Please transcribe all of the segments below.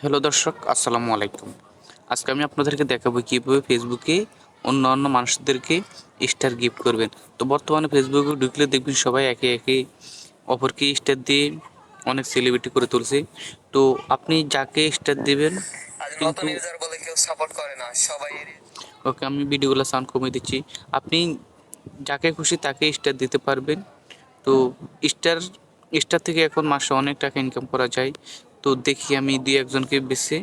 Hello দর্শক আসসালামু আলাইকুম। আজকে আমি আপনাদেরকে দেখাবো কীভাবে ফেসবুকে অন্য অন্য মানুষদেরকে স্টার গিফট করবেন। তো বর্তমানে ফেসবুকে ঢুকলে দেখবেন সবাই একে একে অপরকে স্টার দিয়ে অনেক সেলিব্রিটি করে তুলছে। তো আপনি যাকে স্টার দিবেন কিন্তু- রতন ইউজার বলে কেউ সাপোর্ট করে না সবাই ওকে আমি ভিডিওগুলো সাউন্ড কমিয়ে দিচ্ছি। আপনি যাকে খুশি তাকে স্টার দিতে পারবেন। তো স্টার স্টার থেকে এখন মাসে অনেক টাকা ইনকাম করা যায়। তো দেখি আমি দুই একজনকে বেছে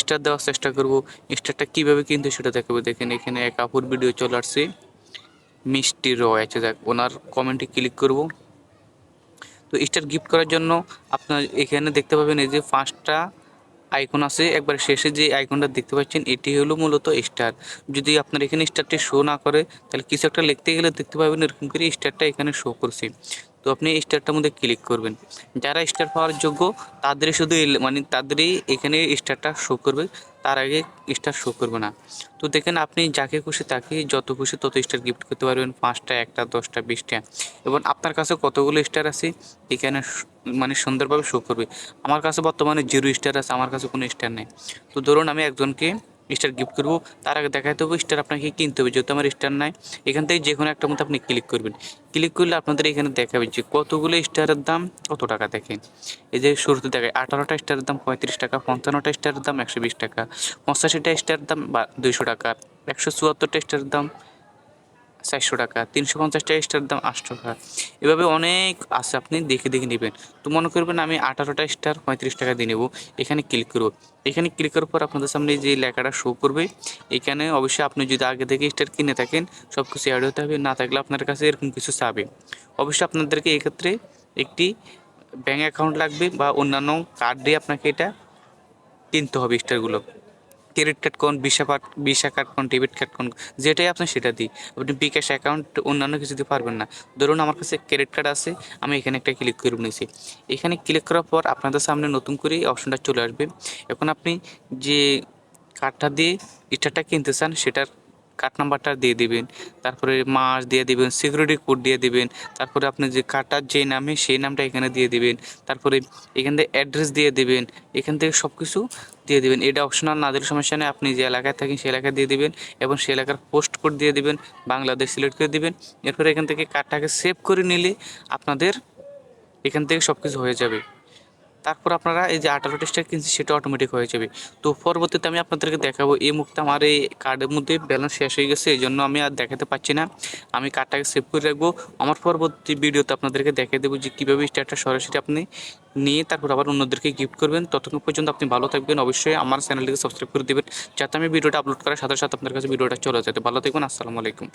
স্টার দেওয়ার চেষ্টা করব। স্টারটা কীভাবে কিনতে সেটা দেখাবো। দেখেন, এখানে এক আপুর ভিডিও চলে আসছে। মিষ্টি রয় আছে। দেখ, ওনার কমেন্টে ক্লিক করব। তো স্টার গিফট করার জন্য আপনার এখানে দেখতে পাবেন এই যে পাঁচটা আইকন আছে। একবার শেষে যে আইকনটা দেখতে পাচ্ছেন, এটি হলো মূলত স্টার। যদি আপনার এখানে স্টারটি শো না করে, তাহলে কিছু একটা লিখতে গেলে দেখতে পাবেন এরকম করে স্টারটা এখানে শো করছে। তো আপনি স্টারটার মধ্যে ক্লিক করবেন। যারা স্টার পাওয়ার যোগ্য, তাদেরই শুধু মানে তাদেরই এখানে স্টারটা শো করবে। তার আগে স্টার শো করবে না। তো দেখেন আপনি যাকে খুশি তাকে যত খুশি তত স্টার গিফট করতে পারবেন, পাঁচটা, একটা, দশটা, বিশটা। এবং আপনার কাছে কতগুলো স্টার আছে, এখানে মানে সুন্দরভাবে শো করবে। আমার কাছে বর্তমানে জিরো স্টার আছে, আমার কাছে কোনো স্টার নেই। তো ধরুন আমি একজনকে স্টার গিফট করব, তার আগে দেখা দেবো স্টার আপনাকে কিনতে হবে, যেহেতু আমার স্টার নাই। এখান থেকে যে কোনো একটা মধ্যে আপনি ক্লিক করবেন। ক্লিক করলে আপনাদের এখানে দেখাবে যে কতগুলো স্টারের দাম, কত টাকা দেখেন। এই যে শুরুতে দেখায় আঠারোটা স্টারের দাম, পঁয়ত্রিশ টাকা, পঞ্চান্নটা স্টারের দাম, একশো বিশ টাকা, পঁচাশিটা স্টারের দাম বা দুইশো টাকা, একশো চুয়াত্তরটা স্টারের দাম চারশো টাকা, তিনশো পঞ্চাশটা স্টার দাম আটশো টাকা। এভাবে অনেক আছে, আপনি দেখে দেখে নেবেন। তো মনে করবেন আমি আঠারোটা স্টার পঁয়ত্রিশ টাকা দিয়ে নেব। এখানে ক্লিক করব। এখানে ক্লিক করার পর আপনাদের সামনে যে লেখাটা শো করবে, এখানে অবশ্যই আপনি যদি আগে থেকে স্টার কিনে থাকেন সব কিছু অ্যাড হতে হবে। না থাকলে আপনার কাছে এরকম কিছু চাবে। অবশ্যই আপনাদেরকে এক্ষেত্রে একটি ব্যাঙ্ক অ্যাকাউন্ট লাগবে বা অন্যান্য কার্ড দিয়ে আপনাকে এটা কিনতে হবে স্টারগুলো ক্রেডিট কার্ড কোন ভিসা কার্ড ভিসা কার্ড কোন, ডেবিট কার্ড কোন, যেটাই আপনি সেটা দিই। আপনি বিকাশ অ্যাকাউন্ট, অন্যান্য কিছু দিতে পারবেন না। ধরুন আমার কাছে ক্রেডিট কার্ড আছে, আমি এখানে একটা ক্লিক করে নিয়েছি। এখানে ক্লিক করার পর আপনাদের সামনে নতুন করে অপশনটা চলে আসবে। এখন আপনি যে কার্ডটা দিয়ে স্টারটা কিনতে চান, সেটার কার্ড নাম্বারটা দিয়ে দিবেন, তারপরে মাস দিয়ে দিবেন সিকিউরিটি কোড দিয়ে দিবেন, তারপরে আপনি যে কার্ডটার যে নামে সেই নামটা এখানে দিয়ে দিবেন, তারপরে এখান থেকে অ্যাড্রেস দিয়ে দিবেন, এখান থেকে সব কিছু দিয়ে দিবেন। এটা অপশনাল না দিলে সমস্যা নেই, আপনি যে এলাকায় থাকেন সেই এলাকায় দিয়ে দিবেন এবং সেই এলাকার পোস্ট কোড দিয়ে দিবেন, বাংলাদেশ সিলেক্ট করে দিবেন। এরপরে এখান থেকে কার্ডটাকে সেভ করে নিলে আপনাদের এখান থেকে সব কিছু হয়ে যাবে। তারপর আপনারা এই যে আঠারো টেস্টার কিনছি সেটা অটোমেটিক হয়ে যাবে। তো পরবর্তীতে আমি আপনাদেরকে দেখাবো, এই মুহূর্তে আমার এই কার্ডের মধ্যে ব্যালেন্স শেষ হয়ে গেছে, এই জন্য আমি আর দেখাতে পাচ্ছি না। আমি কার্ডটাকে সেভ করে রাখব। আমার পরবর্তী ভিডিওতে আপনাদেরকে দেখিয়ে দেবো যে কীভাবে স্টারটা সরাসরি আপনি নিয়ে তারপর আবার অন্যদেরকে গিফট করবেন। ততক্ষণ পর্যন্ত আপনি ভালো থাকবেন। অবশ্যই আমার চ্যানেলটিকে সাবস্ক্রাইব করে দেবেন, যাতে আমি ভিডিওটা আপলোড করার সাথে সাথে আপনার কাছে ভিডিওটা চলে যেতে ভালো থাকবেন, আসসালামু আলাইকুম।